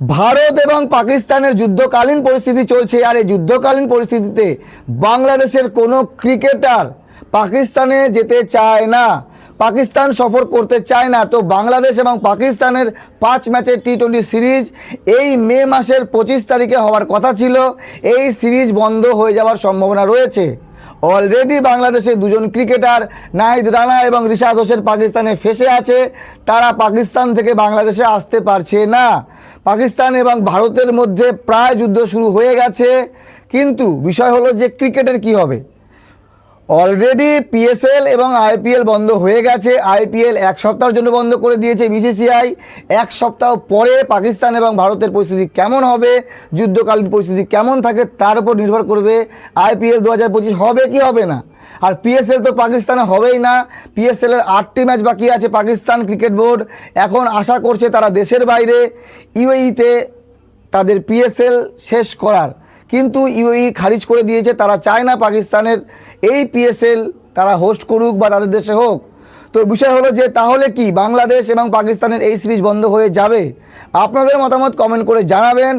ভারত এবং পাকিস্তানের যুদ্ধকালীন পরিস্থিতি চলছে আর এই যুদ্ধকালীন পরিস্থিতিতে বাংলাদেশের কোনো ক্রিকেটার পাকিস্তানে যেতে চায় না। পাকিস্তান সফর করতে চায় না। তো বাংলাদেশ এবং পাকিস্তানের পাঁচ ম্যাচের টি টোয়েন্টি সিরিজ এই মে মাসের পঁচিশ তারিখে হওয়ার কথা ছিল। এই সিরিজ বন্ধ হয়ে যাওয়ার সম্ভাবনা রয়েছে। অলরেডি বাংলাদেশের দুজন ক্রিকেটার নাহিদ রানা এবং রিশাদ হোসেন পাকিস্তানে ফেসে আছে। তারা পাকিস্তান থেকে বাংলাদেশে আসতে পারছে না। পাকিস্তান এবং ভারতের মধ্যে প্রায় যুদ্ধ শুরু হয়ে গেছে। কিন্তু বিষয় হলো যে ক্রিকেটের কি হবে? অলরেডি পিএসএল এবং আইপিএল বন্ধ হয়ে গেছে। আইপিএল এক সপ্তাহের জন্য বন্ধ করে দিয়েছে বিসিসিআই এক সপ্তাহ পরে পাকিস্তান এবং ভারতের পরিস্থিতি কেমন হবে? যুদ্ধকালীন পরিস্থিতি কেমন থাকে? তার উপর নির্ভর করবে আইপিএল দু হাজার পঁচিশ হবে কি হবে না? আর পিএসএল তো পাকিস্তানে হবেই না। পিএসএল এর আটটি ম্যাচ বাকি আছে পাকিস্তান ক্রিকেট বোর্ড। এখন আশা করছে তারা দেশের বাইরে। ইউএইতে তাদের পিএসএল শেষ করার কিন্তু ইউএই খারিজ করে দিয়েছে, তারা চায় না পাকিস্তানের এই পিএসএল তারা হোস্ট করুক বা তাদের দেশে হোক। তো বিষয় হলো যে, তাহলে কি বাংলাদেশ এবং পাকিস্তানের এই সিরিজ বন্ধ হয়ে যাবে? আপনাদের মতামত কমেন্ট করে জানাবেন।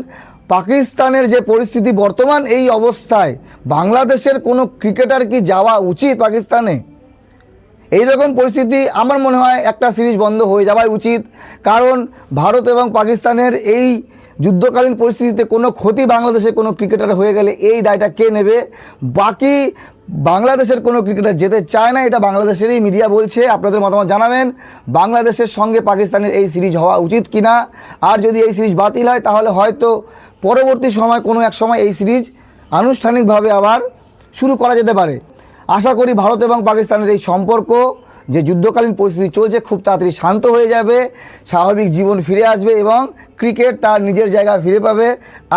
পাকিস্তানের যে পরিস্থিতি বর্তমান এই অবস্থায়, বাংলাদেশের কোনো ক্রিকেটার কি যাওয়া উচিত পাকিস্তানে? এই রকম পরিস্থিতি আমার মনে হয় একটা সিরিজ বন্ধ হয়ে যাওয়াই উচিত। কারণ ভারত এবং পাকিস্তানের এই যুদ্ধকালীন পরিস্থিতিতে কোনো ক্ষতি বাংলাদেশের কোনো ক্রিকেটার হয়ে গেলে এই দায়টা কে নেবে? বাকি বাংলাদেশের কোনো ক্রিকেটার যেতে চায় না, এটা বাংলাদেশেরই মিডিয়া বলছে। আপনাদের মতামত জানাবেন। বাংলাদেশের সঙ্গে পাকিস্তানের এই সিরিজ হওয়া উচিত কিনা? আর যদি এই সিরিজ বাতিল হয়, তাহলে হয়তো পরবর্তী সময় কোনো এক সময় এই সিরিজ আনুষ্ঠানিকভাবে আবার শুরু করা যেতে পারে। আশা করি ভারত এবং পাকিস্তানের এই সম্পর্ক, যে যুদ্ধকালীন পরিস্থিতি চলছে, খুব তাড়াতাড়ি শান্ত হয়ে যাবে, স্বাভাবিক জীবন ফিরে আসবে এবং ক্রিকেট তার নিজের জায়গা ফিরে পাবে।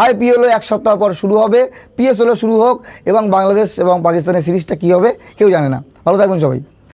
আইপিএলও এক সপ্তাহ পর শুরু হবে। পিএসএলও শুরু হোক এবং বাংলাদেশ এবং পাকিস্তানের সিরিজটা কী হবে, কেউ জানে না। ভালো থাকবেন সবাই।